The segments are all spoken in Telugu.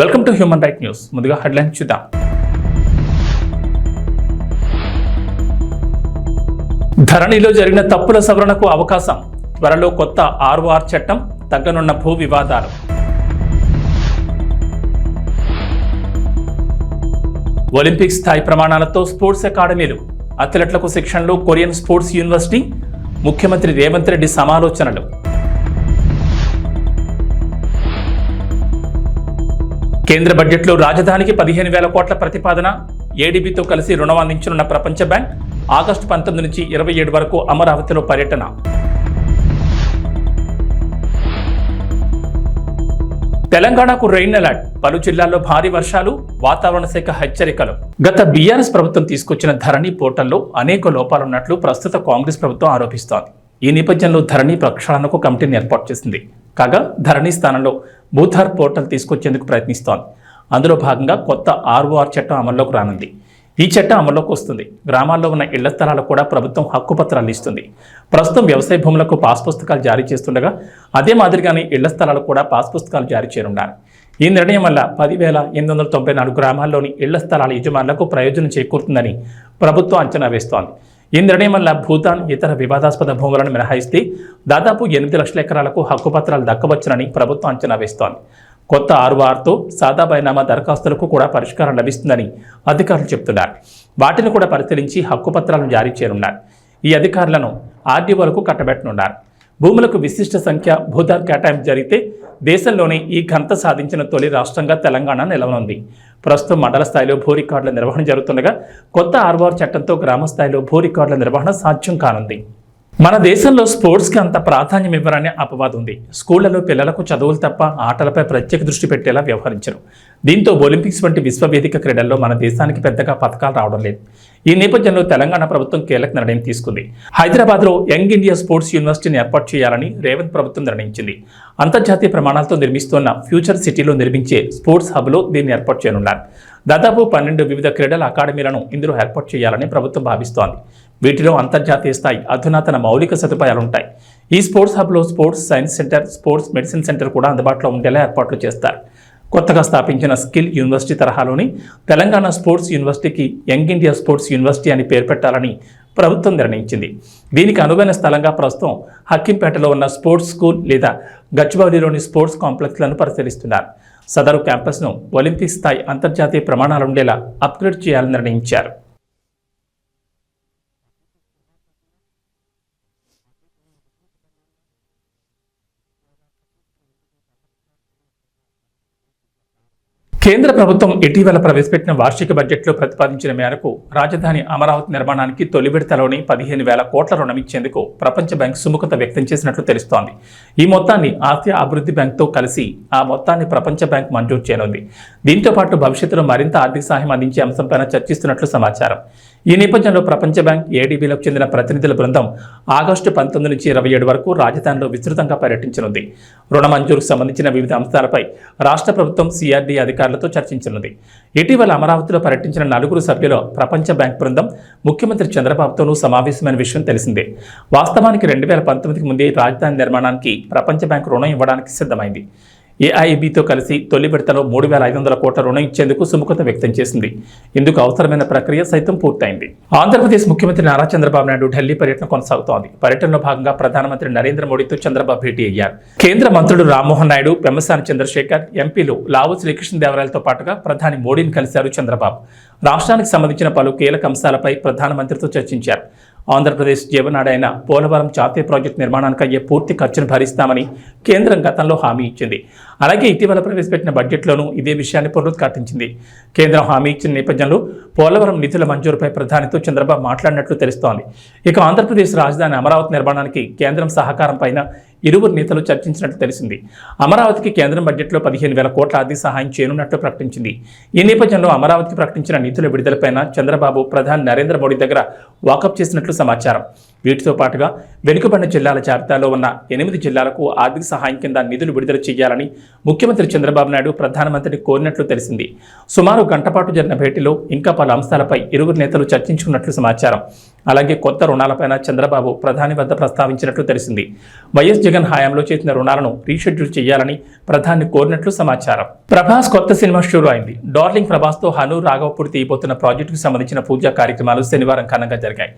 Welcome to human right news ముందుగా హెడ్లైన్ చూద్దాం. ధరణిలో జరిగిన తప్పుల సవరణకు అవకాశం. త్వరలో కొత్త ఆర్ఓఆర్ చట్టం తగ్గనున్న భూ వివాదాలు. ఒలింపిక్ స్థాయి ప్రమాణాలతో స్పోర్ట్స్ అకాడమీలు అథ్లెట్లకు శిక్షణలో కొరియన్ స్పోర్ట్స్ యూనివర్సిటీ ముఖ్యమంత్రి రేవంత్ రెడ్డి సమాలోచనలు. కేంద్ర బడ్జెట్లో రాజధానికి పదిహేను వేల కోట్ల ప్రతిపాదన ఏడీబీతో కలిసి రుణం అందించనున్న ప్రపంచ బ్యాంక్ ఆగస్టు పంతొమ్మిది నుంచి ఇరవై ఏడు వరకు అమరావతిలో పర్యటన. తెలంగాణకు రెయిన్ అలర్ట్ పలు జిల్లాల్లో భారీ వర్షాలు వాతావరణ శాఖ హెచ్చరికలు. గత బీఆర్ఎస్ ప్రభుత్వం తీసుకొచ్చిన ధరణి పోర్టల్లో అనేక లోపాలున్నట్లు ప్రస్తుత కాంగ్రెస్ ప్రభుత్వం ఆరోపిస్తోంది. ఈ నేపథ్యంలో ధరణి ప్రక్షాళనకు కమిటీని ఏర్పాటు చేసింది. కాగా ధరణి స్థానంలో భూధార్ పోర్టల్ తీసుకొచ్చేందుకు ప్రయత్నిస్తోంది. అందులో భాగంగా కొత్త ఆర్ఓఆర్ చట్టం అమల్లోకి రానుంది. ఈ చట్టం అమల్లోకి వస్తుంది. గ్రామాల్లో ఉన్న ఇళ్ళ స్థలాలకు కూడా ప్రభుత్వం హక్కుపత్రాలు ఇస్తుంది. ప్రస్తుతం వ్యవసాయ భూములకు పాస్ పుస్తకాలు జారీ చేస్తుండగా అదే మాదిరిగానే ఇళ్ళ స్థలాలకు కూడా పాస్ పుస్తకాలు జారీ చేయనున్నారు. ఈ నిర్ణయం వల్ల పదివేల ఎనిమిది వందల తొంభై నాలుగు గ్రామాల్లోని ఇళ్ళ స్థలాల యజమానులకు ప్రయోజనం చేకూరుతుందని ప్రభుత్వం అంచనా వేస్తోంది. ఈ నిర్ణయం వల్ల భూతాన్ ఇతర వివాదాస్పద భూములను మినహాయిస్తే దాదాపు ఎనిమిది లక్షల ఎకరాలకు హక్కుపత్రాలు దక్కవచ్చునని ప్రభుత్వం అంచనా వేస్తోంది. కొత్త ఆర్ఓఆర్తో సాదా బైనామా దరఖాస్తులకు కూడా పరిష్కారం లభిస్తుందని అధికారులు చెబుతున్నారు. వాటిని కూడా పరిశీలించి హక్కుపత్రాలను జారీ చేయనున్నారు. ఈ అధికారులను ఆర్డీఓలకు కట్టబెట్టనున్నారు. భూములకు విశిష్ట సంఖ్య భూతాన్ కేటాయింపు జరిగితే దేశంలోనే ఈ ఘనత సాధించిన తొలి రాష్ట్రంగా తెలంగాణ నిలవనుంది. ప్రస్తుతం మండల స్థాయిలో భూ రికార్డుల నిర్వహణ జరుగుతుండగా కొత్త ఆర్వార్ చట్టంతో గ్రామ స్థాయిలో భూ రికార్డుల నిర్వహణ సాధ్యం కానుంది. మన దేశంలో స్పోర్ట్స్కి అంత ప్రాధాన్యం ఇవ్వరనే అపవాదం ఉంది. స్కూళ్ళలో పిల్లలకు చదువులు తప్ప ఆటలపై ప్రత్యేక దృష్టి పెట్టేలా వ్యవహరించరు. దీంతో ఒలింపిక్స్ వంటి విశ్వవేదిక క్రీడల్లో మన దేశానికి పెద్దగా పథకాలు రావడం లేదు. ఈ నేపథ్యంలో తెలంగాణ ప్రభుత్వం కీలక నిర్ణయం తీసుకుంది. హైదరాబాద్లో యంగ్ ఇండియా స్పోర్ట్స్ యూనివర్సిటీని ఏర్పాటు చేయాలని రేవంత్ ప్రభుత్వం నిర్ణయించింది. అంతర్జాతీయ ప్రమాణాలతో నిర్మిస్తున్న ఫ్యూచర్ సిటీలో నిర్మించే స్పోర్ట్స్ హబ్లో దీన్ని ఏర్పాటు చేయనున్నారు. దాదాపు పన్నెండు వివిధ క్రీడల అకాడమీలను ఇందులో ఏర్పాటు చేయాలని ప్రభుత్వం భావిస్తోంది. వీటిలో అంతర్జాతీయ స్థాయి అధునాతన మౌలిక సదుపాయాలు ఉంటాయి. ఈ sports హబ్లో sports science centre sports medicine centre కూడా అందుబాటులో ఉండేలా ఏర్పాట్లు చేస్తారు. కొత్తగా స్థాపించిన స్కిల్ యూనివర్సిటీ తరహాలోని తెలంగాణ స్పోర్ట్స్ యూనివర్సిటీకి యంగ్ ఇండియా స్పోర్ట్స్ యూనివర్సిటీ అని పేరు పెట్టాలని ప్రభుత్వం నిర్ణయించింది. దీనికి అనువైన స్థలంగా ప్రస్తుతం హక్కింపేటలో ఉన్న స్పోర్ట్స్ స్కూల్ లేదా గచ్చిబౌలిలోని స్పోర్ట్స్ కాంప్లెక్స్లను పరిశీలిస్తున్నారు. సదరు క్యాంపస్ను ఒలింపిక్ స్థాయి అంతర్జాతీయ ప్రమాణాలుండేలా అప్గ్రేడ్ చేయాలని నిర్ణయించారు. కేంద్ర ప్రభుత్వం ఇటీవల ప్రవేశపెట్టిన వార్షిక బడ్జెట్లో ప్రతిపాదించిన మేరకు రాజధాని అమరావతి నిర్మాణానికి తొలి విడతలోని పదిహేను వేల కోట్ల రుణం ఇచ్చేందుకు ప్రపంచ బ్యాంక్ సుముఖత వ్యక్తం చేసినట్లు తెలుస్తోంది. ఈ మొత్తాన్ని ఆసియా అభివృద్ధి బ్యాంక్తో కలిసి ఆ మొత్తాన్ని ప్రపంచ బ్యాంక్ మంజూరు చేయనుంది. దీంతో పాటు భవిష్యత్తులో మరింత ఆర్థిక సహాయం అందించే అంశంపైన చర్చిస్తున్నట్లు సమాచారం. ఈ నేపథ్యంలో ప్రపంచ బ్యాంక్ ఏడీబీలకు చెందిన ప్రతినిధుల బృందం ఆగస్టు పంతొమ్మిది నుంచి ఇరవై ఏడు వరకు రాజధానిలో విస్తృతంగా పర్యటించనుంది. రుణ మంజూరుకు సంబంధించిన వివిధ అంశాలపై రాష్ట్ర ప్రభుత్వం సిఆర్డీ అధికారులతో చర్చించనుంది. ఇటీవల అమరావతిలో పర్యటించిన నలుగురు సభ్యుల ప్రపంచ బ్యాంక్ బృందం ముఖ్యమంత్రి చంద్రబాబుతోనూ సమావేశమైన విషయం తెలిసిందే. వాస్తవానికి రెండు వేల పంతొమ్మిదికి ముందే రాజధాని నిర్మాణానికి ప్రపంచ బ్యాంక్ రుణం ఇవ్వడానికి సిద్ధమైంది. ఏఐబితో కలిసి తొలి విడతలో మూడు వేల ఐదు వందల కోట్ల రుణం ఇచ్చేందుకు సుముఖత వ్యక్తం చేసింది. ఇందుకు అవసరమైన ప్రక్రియ సైతం పూర్తయింది. ఆంధ్రప్రదేశ్ ముఖ్యమంత్రి నారా చంద్రబాబు నాయుడు ఢిల్లీ పర్యటన కొనసాగుతోంది. పర్యటనలో భాగంగా ప్రధానమంత్రి నరేంద్ర మోడీతో చంద్రబాబు భేటీ అయ్యారు. కేంద్ర మంత్రులు రామ్మోహన్ నాయుడు పెమ్మసాని చంద్రశేఖర్ ఎంపీలు లావు శ్రీకృష్ణదేవరాయలతో పాటుగా ప్రధాని మోడీని కలిశారు చంద్రబాబు. రాష్ట్రానికి సంబంధించిన పలు కీలక అంశాలపై ప్రధానమంత్రితో చర్చించారు. ఆంధ్రప్రదేశ్ జీవనాడైన పోలవరం జాతీయ ప్రాజెక్టు నిర్మాణానికి అయ్యే పూర్తి ఖర్చును భరిస్తామని కేంద్రం గతంలో హామీ ఇచ్చింది. అలాగే ఇటీవల ప్రవేశపెట్టిన బడ్జెట్లోనూ ఇదే విషయాన్ని పునరుద్ఘాటించింది. కేంద్రం హామీ ఇచ్చిన నేపథ్యంలో పోలవరం నిధుల మంజూరుపై ప్రధానితో చంద్రబాబు మాట్లాడినట్లు తెలుస్తోంది. ఇక ఆంధ్రప్రదేశ్ రాజధాని అమరావతి నిర్మాణానికి కేంద్రం సహకారం పైన ఇరువురు నేతలు చర్చించినట్లు తెలిసింది. అమరావతికి కేంద్రం బడ్జెట్లో పదిహేను వేల కోట్ల ఆర్థిక సహాయం చేయనున్నట్లు ప్రకటించింది. ఈ నేపథ్యంలో అమరావతికి ప్రకటించిన నిధుల విడుదలపైన చంద్రబాబు ప్రధాని నరేంద్ర మోడీ దగ్గర వాకప్ చేసినట్లు సమాచారం. వీటితో పాటుగా వెనుకబడిన జిల్లాల జాబితాలో ఉన్న ఎనిమిది జిల్లాలకు ఆర్థిక సహాయం కింద నిధులు విడుదల చేయాలని ముఖ్యమంత్రి చంద్రబాబు నాయుడు ప్రధానమంత్రిని కోరినట్లు తెలిసింది. సుమారు గంటపాటు జరిగిన భేటీలో ఇంకా పలు అంశాలపై ఇరువురు నేతలు చర్చించుకున్నట్లు సమాచారం. అలాగే కొత్త రుణాలపైన చంద్రబాబు ప్రధాని వద్ద ప్రస్తావించినట్లు తెలిసింది. వైఎస్ జగన్ హయాంలో చేసిన రుణాలను రీషెడ్యూల్ చేయాలని ప్రధాని కోరినట్లు సమాచారం. ప్రభాస్ కొత్త సినిమా షూరు అయింది. డార్లింగ్ ప్రభాస్తో హను రాఘవపూడి తీయబోతున్న ప్రాజెక్టుకు సంబంధించిన పూజా కార్యక్రమాలు శనివారం ఘనంగా జరిగాయి.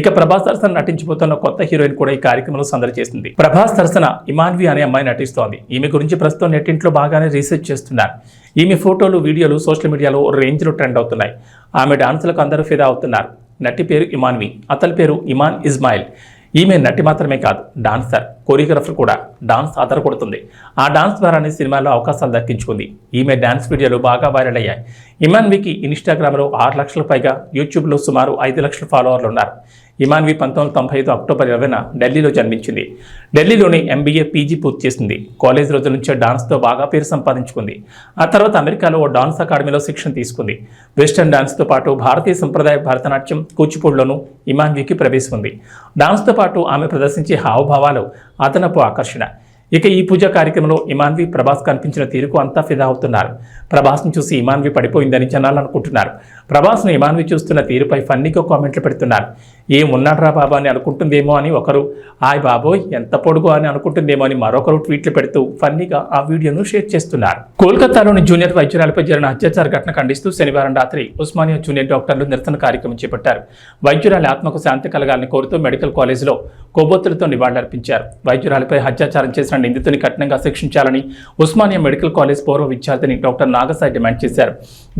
ఇక ప్రభాస్ తరసన నటించబోతున్న కొత్త హీరోయిన్ కూడా ఈ కార్యక్రమంలో సందడి చేసింది. ప్రభాస్ తరసన ఇమాన్వి అనే అమ్మాయి నటిస్తోంది. ఈమె గురించి ప్రస్తుతం నెట్టింట్లో బాగానే రీసెర్చ్ చేస్తున్నారు. ఈమె ఫోటోలు వీడియోలు సోషల్ మీడియాలో ఓ రేంజ్లో ట్రెండ్ అవుతున్నాయి. ఆమె డాన్సులకు అందరూ ఫిదా అవుతున్నారు. నటి పేరు ఇమాన్వి అతని పేరు ఇమాన్ ఇస్మాయిల్ ఈమె నటి మాత్రమే కాదు డాన్సర్ కోరియోగ్రఫర్ కూడా. డాన్స్ కొడుతుంది ఆ డాన్స్ ద్వారానే సినిమాలో అవకాశాలు దక్కించుకుంది. ఈమె డాన్స్ వీడియోలు బాగా వైరల్ అయ్యాయి. ఇమాన్వికి ఇన్స్టాగ్రామ్లో ఆరు లక్షల పైగా యూట్యూబ్లో సుమారు ఐదు లక్షల ఫాలోవర్లు ఉన్నారు. ఇమాన్వి పంతొమ్మిది వందల తొంభై ఐదు అక్టోబర్ ఇరవైన ఢిల్లీలో జన్మించింది. ఢిల్లీలోని ఎంబీఏ పీజీ పూర్తి చేసింది. కాలేజ్ రోజుల నుంచే డాన్స్తో బాగా పేరు సంపాదించుకుంది. ఆ తర్వాత అమెరికాలో ఓ డాన్స్ అకాడమీలో శిక్షణ తీసుకుంది. వెస్టర్న్ డాన్స్తో పాటు భారతీయ సంప్రదాయ భరతనాట్యం కూచిపూడిలోనూ ఇమాన్వికి ప్రవేశం ఉంది డాన్స్తో పాటు ఆమె ప్రదర్శించే హావభావాలు అదనపు ఆకర్షణ. ఇక ఈ పూజ కార్యక్రమంలో ఇమాన్వి ప్రభాస్ కనిపించిన తీరుకు అంతా ఫిదా అవుతున్నారు. ప్రభాస్ను చూసి ఇమాన్వి పడిపోయిందని జనాలు అనుకుంటున్నారు. ప్రభాస్ను ఇమాన్వి చూస్తున్న తీరుపై ఫన్నీగా కామెంట్లు పెడుతున్నారు. ఏం ఉన్నాడ్రా బాబా అని అనుకుంటుందేమో అని ఒకరు ఆయ్ బాబోయ్ ఎంత పొడుగు అని అనుకుంటుందేమో అని మరొకరు ట్వీట్లు పెడుతూ ఫన్నీగా ఆ వీడియోను షేర్ చేస్తున్నారు. కోల్కతాలోని జూనియర్ వైద్యురాలపై జరిగిన అత్యాచార ఘటన ఖండిస్తూ శనివారం రాత్రి ఉస్మానియా జూనియర్ డాక్టర్లు నిరసన కార్యక్రమం చేపట్టారు. వైద్యురాలి ఆత్మకు శాంతి కలగాలని కోరుతూ మెడికల్ కాలేజీలో కొవ్వొత్తులతో నివాళులర్పించారు. వైద్యురాలిపై అత్యాచారం చేసిన నిందితుని కఠినంగా శిక్షించాలని ఉస్మానియా మెడికల్ కాలేజ్ పూర్వ విద్యార్థిని డాక్టర్ నాగసాయి డిమాండ్ చేశారు.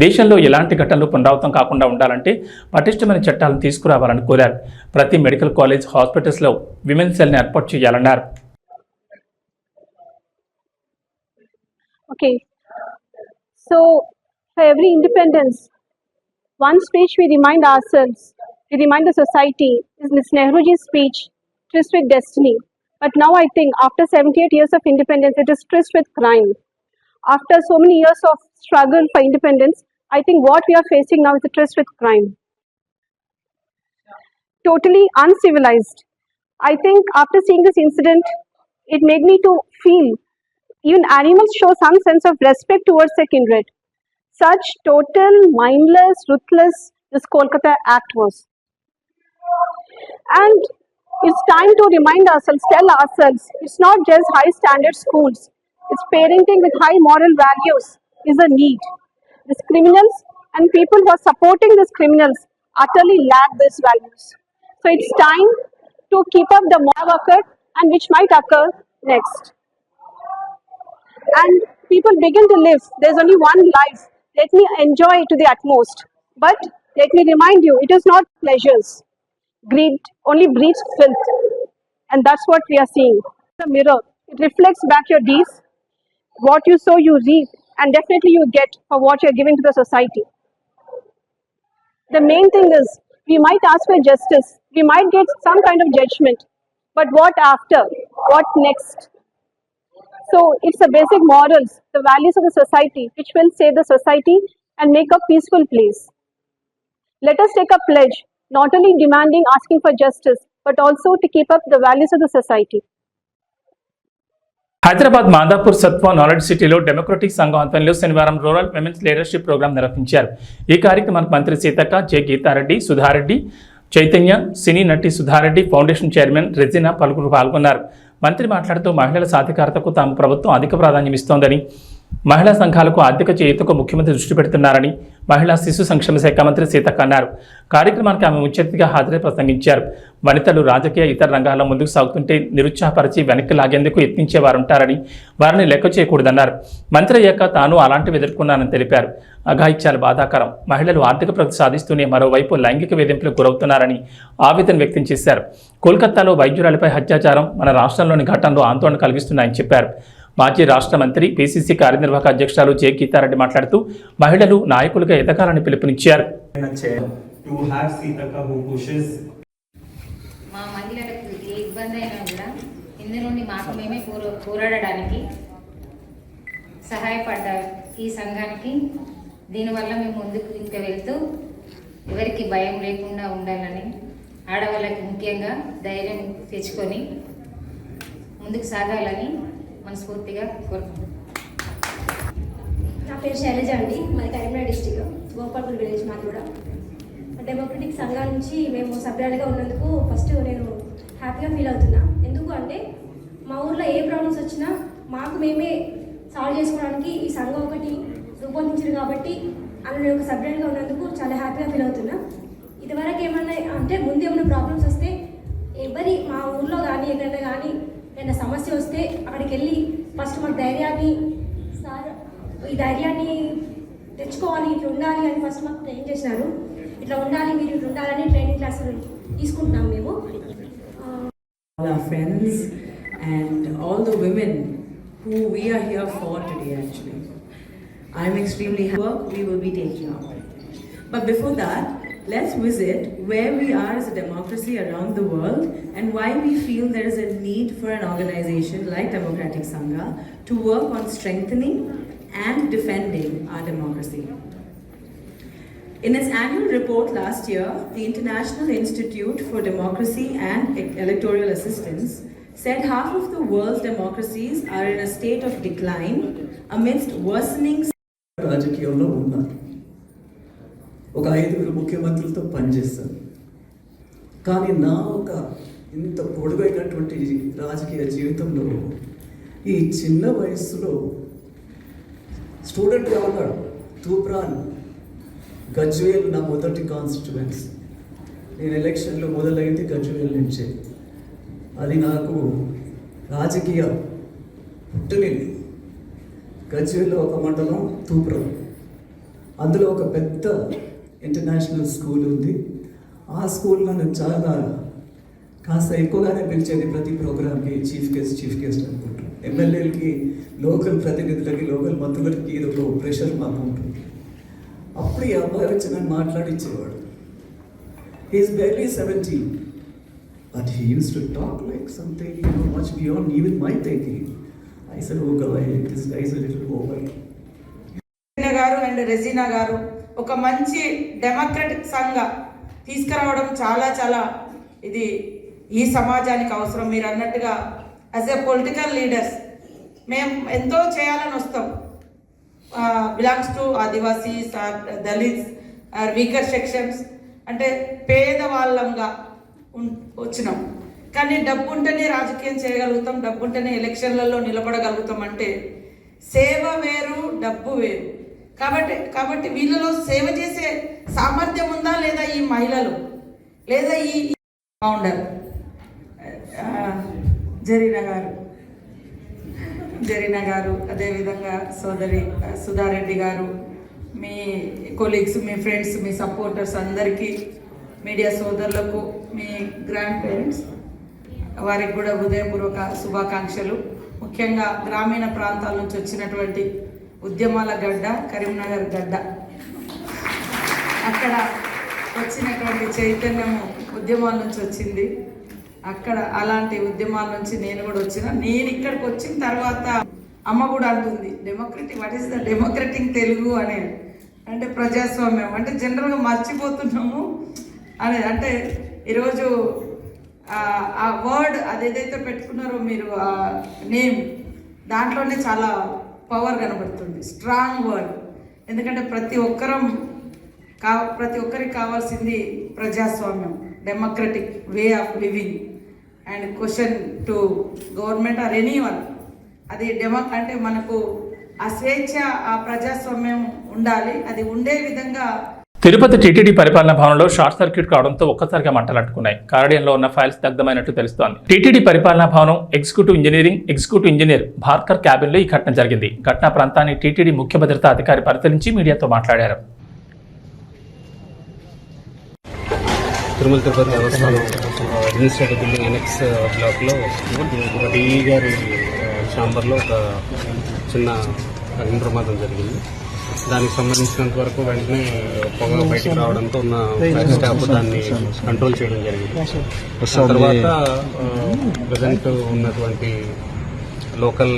దేశంలో ఎలాంటి ఘటనలు పునరావృతం కాకుండా ఉండాలంటే పటిష్టమైన చట్టాలను తీసుకురావాలని కోరారు. ప్రతి మెడికల్ కాలేజ్ హాస్పిటల్స్లో విమెన్ సెల్ని ఏర్పాటు చేయాలన్నారు Okay. So, for every independence, one speech we remind ourselves, we remind the society, is Ms. Nehruji's speech, Tryst with Destiny. But now I think after 78 years of independence, it is tryst with crime. After so many years of struggle for independence, I think what we are facing now is a tryst with crime. Totally uncivilized. I think after seeing this incident, it made me to feel even animals show some sense of respect towards their kindred. Such total, mindless, ruthless this Kolkata Act was. And it's time to remind ourselves, tell ourselves, it's not just high standard schools, it's parenting with high moral values is a need. These criminals and people who are supporting these criminals utterly lack these values. So it's time to keep up the moral occurred and which might occur next and people begin to live. There's only one life. Let me enjoy it to the utmost. But let me remind you, it is not pleasures. Greed only breeds filth. And that's what we are seeing. The mirror, it reflects back your deeds. What you sow, you reap. And definitely you get for what you're giving to the society. The main thing is, we might ask for justice. We might get some kind of judgment. But what after? What next? So it's the basic morals, the values of the society, which will save the society and make a peaceful place. Let us take a pledge, not only demanding, asking for justice, but also to keep up the values of the society. Hyderabad Madhapur సత్వ నాలెడ్జ్ సిటీలో డెమోక్రటిక్ సంఘం ఆధ్వర్యంలో శనివారం రూరల్ విమెన్స్ లీడర్షిప్ ప్రోగ్రాం నిర్వహించారు ఈ కార్యక్రమానికి మంత్రి సీతక్క జె గీతారెడ్డి సుధారెడ్డి చైతన్య సినీ నటి సుధారెడ్డి ఫౌండేషన్ చైర్మన్ రెజినా పలువురు పాల్గొన్నారు. మంత్రి మాట్లాడుతూ మహిళల సాధికారతకు తాము ప్రభుత్వం అధిక ప్రాధాన్యం ఇస్తోందని మహిళా సంఘాలకు ఆర్థిక చేయుతకు ముఖ్యమంత్రి దృష్టి పెడుతున్నారని మహిళా శిశు సంక్షేమ శాఖ మంత్రి సీతక్క అన్నారు. కార్యక్రమానికి ఆమె ముఖ్యతిగా హాజరై ప్రసంగించారు. వనితలు రాజకీయ ఇతర రంగాల్లో ముందుకు సాగుతుంటే నిరుత్సాహపరిచి వెనక్కి లాగేందుకు యత్నించే వారుంటారని వారిని లెక్క చేయకూడదన్నారు. మంత్రి అయ్యాక తాను అలాంటివి ఎదుర్కొన్నానని తెలిపారు. అఘాయిత్యాలు బాధాకరం. మహిళలు ఆర్థిక ప్రగతి సాధిస్తూనే మరోవైపు లైంగిక వేధింపులకు గురవుతున్నారని ఆవేదన వ్యక్తం చేశారు. కోల్కతాలో వైద్యురాలిపై అత్యాచారం మన రాష్ట్రంలోని ఘటనలో ఆందోళన కలిగిస్తున్నాయని చెప్పారు. మాజీ రాష్ట్ర మంత్రి పిసిసి కార్యనిర్వాహక అధ్యక్షురాలు జె. గీతారెడ్డి మాట్లాడుతూ మహిళలు నాయకులుగా ఎదగాలని పిలుపునిచ్చారు. మా మహిళలకు ఏ ఇబ్బంది అయినా కూడా ఇందు నుండి మాకు మేమే పోరా పోరాడడానికి సహాయపడ్డ ఈ సంఘానికి దీనివల్ల మేము ముందుకు ఇంకా వెళ్తూ ఎవరికి భయం లేకుండా ఉండాలని ఆడవాళ్ళకి ముఖ్యంగా ధైర్యం తెచ్చుకొని ముందుకు సాగాలని మనస్ఫూర్తిగా కోరుకుంటున్నాను. నా పేరు శైలజ అండి. మాది కరీంనగర్ డిస్టిక్. గోపాల్పూర్ విలేజ్ మాది కూడా. డెమోక్రటిక్ సంఘం నుంచి మేము సభ్యులుగా ఉన్నందుకు ఫస్ట్ నేను హ్యాపీగా ఫీల్ అవుతున్నా. ఎందుకు అంటే మా ఊర్లో ఏ ప్రాబ్లమ్స్ వచ్చినా మాకు మేమే సాల్వ్ చేసుకోవడానికి ఈ సంఘం ఒకటి రూపొందించారు కాబట్టి అందులో ఒక సభ్యులుగా ఉన్నందుకు చాలా హ్యాపీగా ఫీల్ అవుతున్నా. ఇదివరకు ఏమన్నా అంటే ముందు ఏమైనా ప్రాబ్లమ్స్ వస్తే ఎవరి మా ఊర్లో కానీ ఎక్కడైనా కానీ ఏదైనా సమస్య వస్తే అక్కడికి వెళ్ళి ఫస్ట్ మా ధైర్యాన్ని సార్ ఈ ధైర్యాన్ని తెచ్చుకోవాలి ఇట్లా ఉండాలి అని ఫస్ట్ మాకు ట్రైన్ చేసినారు ఇట్లా ఉండాలి మీరు ఇట్లా ఉండాలని ట్రైనింగ్ క్లాసులు తీసుకుంటున్నాం మేము. ఆ, all our friends and all the women who we are here for today actually. I'm extremely happy. Work we will Let's visit where we are as a democracy around the world and why we feel there is a need for an organization like Democratic Sangha to work on strengthening and defending our democracy. In its annual report last year, the International Institute for Democracy and Electoral Assistance said half of the world's democracies are in a state of decline amidst worsening. ఒక ఐదుగురు ముఖ్యమంత్రులతో పనిచేస్తాను. కానీ నా ఒక ఇంత పొడుగైనటువంటి రాజకీయ జీవితంలో ఈ చిన్న వయస్సులో స్టూడెంట్గా ఉన్నాడు. తూప్రాన్ గజ్వేల్ నా మొదటి కాన్స్టిట్యువెన్స్ నేను ఎలక్షన్లో మొదలైంది గజ్వేల్ నుంచే. అది నాకు రాజకీయ పుట్టలేదు గజ్వేల్లో ఒక మండలం తూప్రం అందులో ఒక పెద్ద ఇంటర్నేషనల్ స్కూల్ ఉంది. ఆ స్కూల్ నన్ను చాలా కాస్త ఎక్కువగానే పిలిచేది ప్రతి ప్రోగ్రామ్కి చీఫ్ గెస్ట్ చీఫ్ గెస్ట్ అనుకుంటాం. ఎమ్మెల్యేలకి లోకల్ ప్రతినిధులకి లోకల్ మంత్రులకి ఇది ఒక ప్రెషర్ మాకు ఉంటుంది. అప్పుడు ఈ అబ్బాయి వచ్చి నన్ను మాట్లాడించేవాడు he's barely seventeen but he used to talk like something much know, even beyond even my thinking. I said, oh God, this guy garu and Regina garu ఒక మంచి డెమోక్రటిక్ సంఘ తీసుకురావడం చాలా చాలా ఇది ఈ సమాజానికి అవసరం. మీరు అన్నట్టుగా యాజ్ ఎ పొలిటికల్ లీడర్స్ మేము ఎంతో చేయాలని వస్తాం. Belongs to Adivasis Dalits weaker sections అంటే పేదవాళ్ళంగా వచ్చినాం. కానీ డబ్బు ఉంటేనే రాజకీయం చేయగలుగుతాం డబ్బు ఉంటేనే ఎలక్షన్లలో నిలబడగలుగుతాం అంటే సేవ వేరు డబ్బు వేరు. కాబట్టి కాబట్టి వీళ్ళలో సేవ చేసే సామర్థ్యం ఉందా లేదా ఈ మహిళలు? లేదా ఈ ఫౌండర్ జరీనా గారు. జరీనా గారు అదేవిధంగా సోదరి సుధారెడ్డి గారు మీ కొలీగ్స్ మీ ఫ్రెండ్స్ మీ సపోర్టర్స్ అందరికీ మీడియా సోదరులకు మీ గ్రాండ్ పేరెంట్స్ వారికి కూడా హృదయపూర్వక శుభాకాంక్షలు. ముఖ్యంగా గ్రామీణ ప్రాంతాల నుంచి వచ్చినటువంటి ఉద్యమాల గడ్డ కరీంనగర్ గడ్డ. అక్కడ వచ్చినటువంటి చైతన్యము ఉద్యమాల నుంచి వచ్చింది. అక్కడ అలాంటి ఉద్యమాల నుంచి నేను కూడా వచ్చిన. నేను ఇక్కడికి వచ్చిన తర్వాత అమ్మ కూడా అంటుంది democratic what is the democratic Telugu? అనే. అంటే ప్రజాస్వామ్యం. అంటే జనరల్గా మర్చిపోతున్నాము అనేది అంటే ఈరోజు ఆ- వర్డ్ అది ఏదైతే పెట్టుకున్నారో మీరు నేమ్ దాంట్లోనే చాలా పవర్ కనబడుతుంది. స్ట్రాంగ్ వర్డ్ ఎందుకంటే ప్రతి ఒక్కరం కా ప్రతి ఒక్కరికి కావాల్సింది ప్రజాస్వామ్యం. Democratic way of living and question to government or any one అది డెమో అంటే మనకు ఆ స్వేచ్ఛ ఆ ప్రజాస్వామ్యం ఉండాలి. అది ఉండే విధంగా తిరుపతి టీటీడీ పరిపాలన భవనంలో షార్ట్ సర్క్యూట్ కావడంతో ఒక్కసారిగా మంటలట్టుకున్నాయి. కారడియంలో ఉన్న ఫైల్స్ దగ్ధమైనట్టు తెలుస్తోంది. టీటీడీ పరిపాలన భవనం executive engineering executive engineer Bhaskar క్యాబిన్లో ఈ ఘటన జరిగింది. ఘటనా ప్రాంతాన్ని టీటీడీ ముఖ్య భద్రతా అధికారి పరిశీలించి మీడియాతో మాట్లాడారు. Tirumala Tirupati administrative building annex బ్లాక్లో ఒక డిఈ గారి uh, ఛాంబర్లో ఒక చిన్న అగ్ని ప్రమాదం జరిగింది. దానికి సంబంధించినంత వరకు వెంటనే పొగ బయటకు రావడంతో ఉన్న ఫైర్ స్టాఫ్ దాన్ని కంట్రోల్ చేయడం జరిగింది. ఆ తర్వాత ప్రజెంట్ ఉన్నటువంటి లోకల్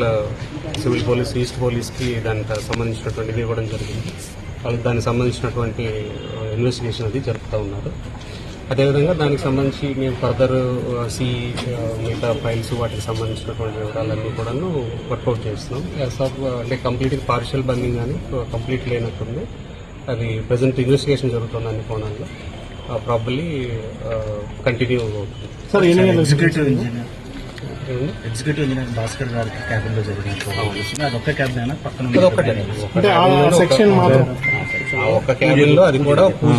సివిల్ పోలీస్ ఈస్ట్ పోలీస్కి దానికి సంబంధించినటువంటిది ఇవ్వడం జరిగింది. వాళ్ళకి దానికి సంబంధించినటువంటి ఇన్వెస్టిగేషన్ అది జరుపుతూ ఉన్నారు. అదేవిధంగా దానికి సంబంధించి మేము ఫర్దర్ సి మిగతా ఫైల్స్ వాటికి సంబంధించినటువంటి వివరాలన్నీ కూడాను వర్కౌట్ చేస్తున్నాం. యాజ్ ఆఫ్ అంటే కంప్లీట్గా పార్షియల్ బండింగ్ కానీ కంప్లీట్ లేనట్టుంది. అది ప్రజెంట్ ఇన్వెస్టిగేషన్ జరుగుతుంది అన్ని కోణాల్లో ప్రాబబ్లీ కంటిన్యూ అవుతుంది. సార్ ఎగ్జిక్యూటివ్ ఇంజనీర్ భాస్కర్ గారికి క్యాబిన్లో జరిగిన అది ఒక్క క్యాబిన్ అయినా పక్కన అది ఒక్కటే. అంటే ఆ ఒక్క క్యాబిన్లో అది కూడా పూజ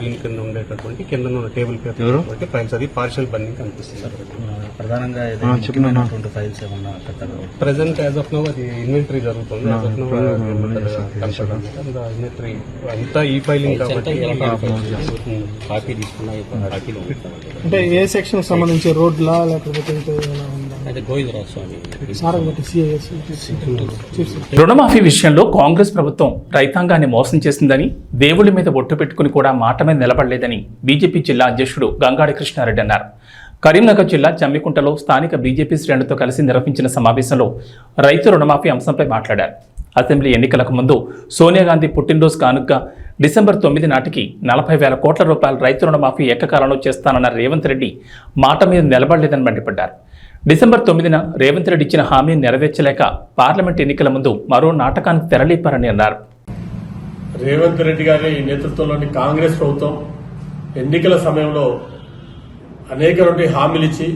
దీని కింద ఉండేటటువంటి కింద ఉన్న టేబుల్ పేరు ఫైల్స్ అది పార్షియల్ బండింగ్ కనిపిస్తుంది. ప్రధానంగా చెప్పినటువంటి ఫైల్స్ ఏమన్నా పెట్టారు ప్రెసెంట్ యాజ్ ఆఫ్ నో అది ఇన్వెంటరీ జరుగుతుంది. యాజ్ ఆఫ్ నో ఇన్వెంటరీ అంతా ఈ ఫైలింగ్ కాబట్టి కాపీ తీసుకున్నాయి అంటే ఏ సెక్షన్ సంబంధించి రోడ్లా లేకపోతే రుణమాఫీ విషయంలో కాంగ్రెస్ ప్రభుత్వం రైతాంగాన్ని మోసం చేసిందని దేవుడి మీద ఒట్టు పెట్టుకుని కూడా మాట మీద నిలబడలేదని బీజేపీ జిల్లా అధ్యక్షుడు గంగాడి కృష్ణారెడ్డి అన్నారు. కరీంనగర్ జిల్లా జమ్మికుంటలో స్థానిక బీజేపీ శ్రేణులతో కలిసి నిర్వహించిన సమావేశంలో రైతు రుణమాఫీ అంశంపై మాట్లాడారు. అసెంబ్లీ ఎన్నికలకు ముందు సోనియా గాంధీ పుట్టినరోజు కానుకగా డిసెంబర్ తొమ్మిది నాటికి నలభై వేల కోట్ల రూపాయల రైతు రుణమాఫీ ఏకకాలంలో చేస్తానన్న రేవంత్ రెడ్డి మాట మీద నిలబడలేదని మండిపడ్డారు. డిసెంబర్ తొమ్మిదిన రేవంత్ రెడ్డి ఇచ్చిన హామీని నెరవేర్చలేక పార్లమెంట్ ఎన్నికల ముందు మరో నాటకానికి తెరలేపారని అన్నారు. రేవంత్ రెడ్డి గారి నేతృత్వంలోని కాంగ్రెస్ ప్రభుత్వం ఎన్నికల సమయంలో అనేక అనేకటువంటి హామీలు ఇచ్చి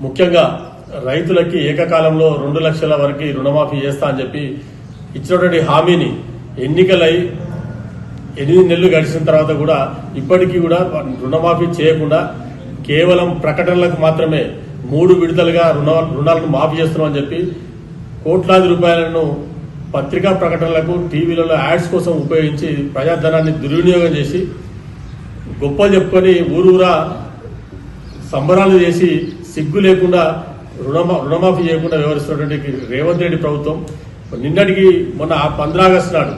ముఖ్యంగా రైతులకి ఏకకాలంలో రెండు లక్షల వరకు రుణమాఫీ చేస్తా అని చెప్పి ఇచ్చినటువంటి హామీని ఎన్నికలై ఎనిమిది నెలలు గడిచిన తర్వాత కూడా ఇప్పటికీ కూడా రుణమాఫీ చేయకుండా కేవలం ప్రకటనలకు మాత్రమే మూడు విడతలుగా రుణ రుణాలను మాఫీ చేస్తున్నామని చెప్పి కోట్లాది రూపాయలను పత్రికా ప్రకటనలకు టీవీలలో యాడ్స్ కోసం ఉపయోగించి ప్రజాధనాన్ని దుర్వినియోగం చేసి గొప్పలు చెప్పుకొని ఊరూరా సంబరాలు చేసి సిగ్గు లేకుండా రుణమా రుణమాఫీ చేయకుండా వ్యవహరిస్తున్నటువంటి రేవంత్ రెడ్డి ప్రభుత్వం నిన్నటికి మొన్న పంద్రా ఆగస్టు నాడు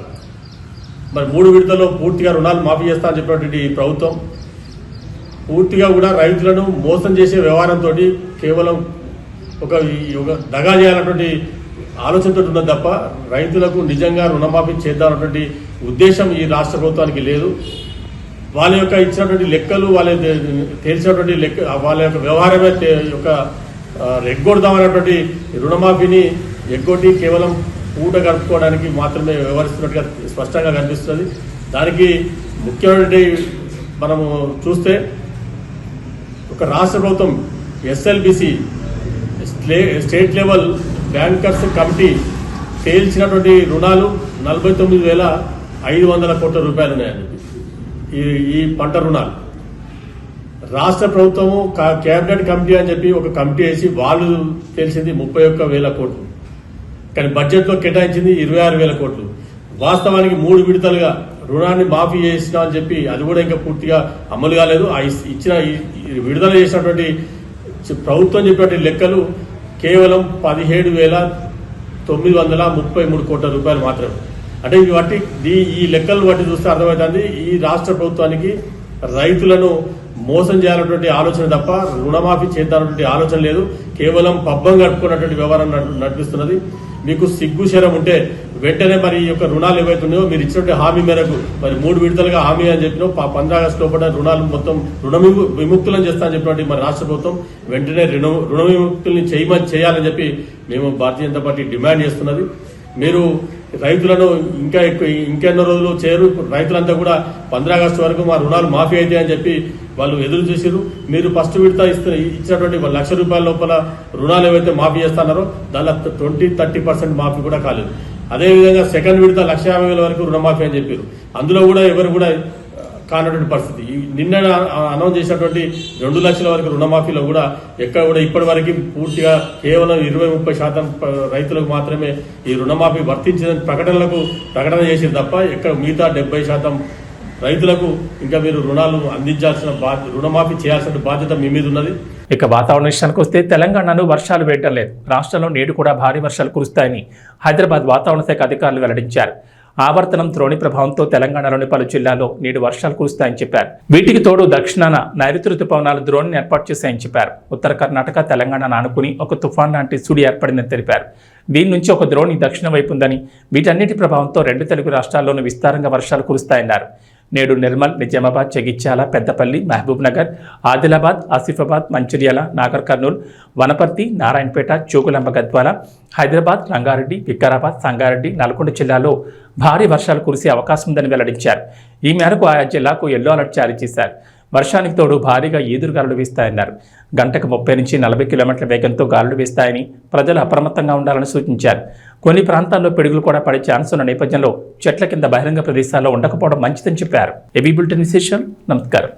మరి మూడు విడతల్లో పూర్తిగా రుణాలు మాఫీ చేస్తా అని చెప్పినటువంటి ఈ ప్రభుత్వం పూర్తిగా కూడా రైతులను మోసం చేసే వ్యవహారంతో కేవలం ఒక ఒక దగా చేయాలన్నటువంటి ఆలోచనతో ఉన్నది తప్ప రైతులకు నిజంగా రుణమాఫీ చేద్దామన్నటువంటి ఉద్దేశం ఈ రాష్ట్ర ప్రభుత్వానికి లేదు. వాళ్ళ యొక్క ఇచ్చినటువంటి లెక్కలు వాళ్ళ తేల్చినటువంటి లెక్క వాళ్ళ యొక్క వ్యవహారమే యొక్క ఎగ్గొడదామనేటువంటి రుణమాఫీని ఎగ్గొట్టి కేవలం పూట గడుపుకోవడానికి మాత్రమే వ్యవహరిస్తున్నట్టుగా స్పష్టంగా కనిపిస్తుంది దానికి ముఖ్యమైనటువంటి మనము చూస్తే ఒక రాష్ట్ర ప్రభుత్వం SLBC state level bankers committee తేల్చినటువంటి రుణాలు నలభై తొమ్మిది వేల ఐదు వందల కోట్ల రూపాయలు ఉన్నాయండి ఈ ఈ పంట రుణాలు. రాష్ట్ర ప్రభుత్వము కా- కేబినెట్ కమిటీ అని చెప్పి ఒక కమిటీ వేసి వాళ్ళు తెలిసింది ముప్పై ఒక్క వేల కోట్లు. కానీ బడ్జెట్లో కేటాయించింది ఇరవై ఆరు వేల కోట్లు. వాస్తవానికి మూడు విడతలుగా రుణాన్ని మాఫీ చేసిన అని చెప్పి అది కూడా ఇంకా పూర్తిగా అమలు కాలేదు. ఇచ్చిన ఈ- విడుదల చేసినటువంటి ప్రభుత్వం చెప్పినటువంటి లెక్కలు కేవలం పదిహేడు వేల తొమ్మిది వందల ముప్పై మూడు కోట్ల రూపాయలు మాత్రమే. అంటే ఇవి బట్టి దీ- ఈ లెక్కలు బట్టి చూస్తే అర్థమవుతుంది ఈ రాష్ట్ర ప్రభుత్వానికి రైతులను మోసం చేయాలన్నటువంటి ఆలోచన తప్ప రుణమాఫీ చేద్దామన్నటువంటి ఆలోచన లేదు. కేవలం పబ్బం గడుపుకున్నటువంటి వ్యవహారం నడిపిస్తున్నది. మీకు సిగ్గు శరం ఉంటే వెంటనే మరి ఈ యొక్క రుణాలు ఏవైతున్నాయో మీరు ఇచ్చినటువంటి హామీ మేరకు మరి మూడు విడతలుగా హామీ అని చెప్పిన పంద్రా ఆగస్టు లోపల రుణాలు మొత్తం రుణ విముక్తులను చేస్తా అని చెప్పినటువంటి మరి రాష్ట్ర ప్రభుత్వం వెంటనే రుణ రుణ విముక్తుల్ని చేయమని చేయాలని చెప్పి మేము భారతీయ జనతా పార్టీ డిమాండ్ చేస్తున్నది. మీరు రైతులను ఇంకా ఎక్కువ ఇంకెన్నో రోజులు చేయరు. రైతులంతా కూడా పంద్రా ఆగస్టు వరకు మా రుణాలు మాఫీ అయితే అని చెప్పి వాళ్ళు ఎదురు చూసారు మీరు ఫస్ట్ విడత ఇస్తున్న ఇచ్చినటువంటి ఒక లక్ష రూపాయల లోపల రుణాలు ఏవైతే మాఫీ చేస్తున్నారో దానిలో ట్వంటీ థర్టీ పర్సెంట్ మాఫీ కూడా కాలేదు. అదేవిధంగా సెకండ్ విడత లక్ష యాభై వేల వరకు రుణమాఫీ అని చెప్పారు అందులో కూడా ఎవరు కూడా కానటువంటి పరిస్థితి. నిన్న అనౌన్స్ చేసినటువంటి రెండు లక్షల వరకు రుణమాఫీలో కూడా ఎక్కడ కూడా ఇప్పటి వరకు పూర్తిగా కేవలం ఇరవై ముప్పై శాతం రైతులకు మాత్రమే ఈ రుణమాఫీ వర్తించిన ప్రకటనలకు ప్రకటన చేసింది తప్ప ఎక్కడ మిగతా డెబ్బై శాతం రైతులకు ఇంకా మీరు రుణాలు అందించాల్సిన బాధ్యత రుణమాఫీ చేయాల్సిన బాధ్యత మీ మీద ఉన్నది. ఇక వాతావరణ విషయానికి వస్తే తెలంగాణను వర్షాలు వేయటం లేదు. రాష్ట్రంలో నేడు కూడా భారీ వర్షాలు కురుస్తాయని హైదరాబాద్ వాతావరణ శాఖ అధికారులు వెల్లడించారు. ఆవర్తనం ద్రోణి ప్రభావంతో తెలంగాణలోని పలు జిల్లాల్లో నేడు వర్షాలు కురుస్తాయని చెప్పారు. వీటికి తోడు దక్షిణాన నైరుతి రుతుపవనాలు ద్రోణిని ఏర్పాటు చేశాయని చెప్పారు. ఉత్తర కర్ణాటక తెలంగాణను ఆనుకుని ఒక తుఫాన్ లాంటి సుడి ఏర్పడిందని తెలిపారు. దీని నుంచి ఒక ద్రోణి దక్షిణ వైపు ఉందని వీటన్నిటి ప్రభావంతో రెండు తెలుగు రాష్ట్రాల్లోనూ విస్తారంగా వర్షాలు కురుస్తాయన్నారు. నేడు నిర్మల్ నిజామాబాద్ జగిత్యాల పెద్దపల్లి మహబూబ్ నగర్ ఆదిలాబాద్ ఆసిఫాబాద్ మంచిర్యాల నాగర్ కర్నూలు వనపర్తి నారాయణపేట జోగులాంబ గద్వాల హైదరాబాద్ రంగారెడ్డి వికారాబాద్ సంగారెడ్డి నల్గొండ జిల్లాలో భారీ వర్షాలు కురిసే అవకాశం ఉందని వెల్లడించారు. ఈ మేరకు ఆయా జిల్లాకు ఎల్లో అలర్ట్ జారీ చేశారు. వర్షానికి తోడు భారీగా ఈదురుగాలులు వీస్తాయన్నారు. గంటకు ముప్పై నుంచి నలభై కిలోమీటర్ల వేగంతో గాలులు వీస్తాయని ప్రజలు అప్రమత్తంగా ఉండాలని సూచించారు. కొన్ని ప్రాంతాల్లో పిడుగులు కూడా పడే ఛాన్స్ ఉన్న నేపథ్యంలో చెట్ల కింద బహిరంగ ప్రదేశాల్లో ఉండకపోవడం మంచిదని చెప్పారు. ఏబీ బులెటిన్ విశేషం. నమస్కారం.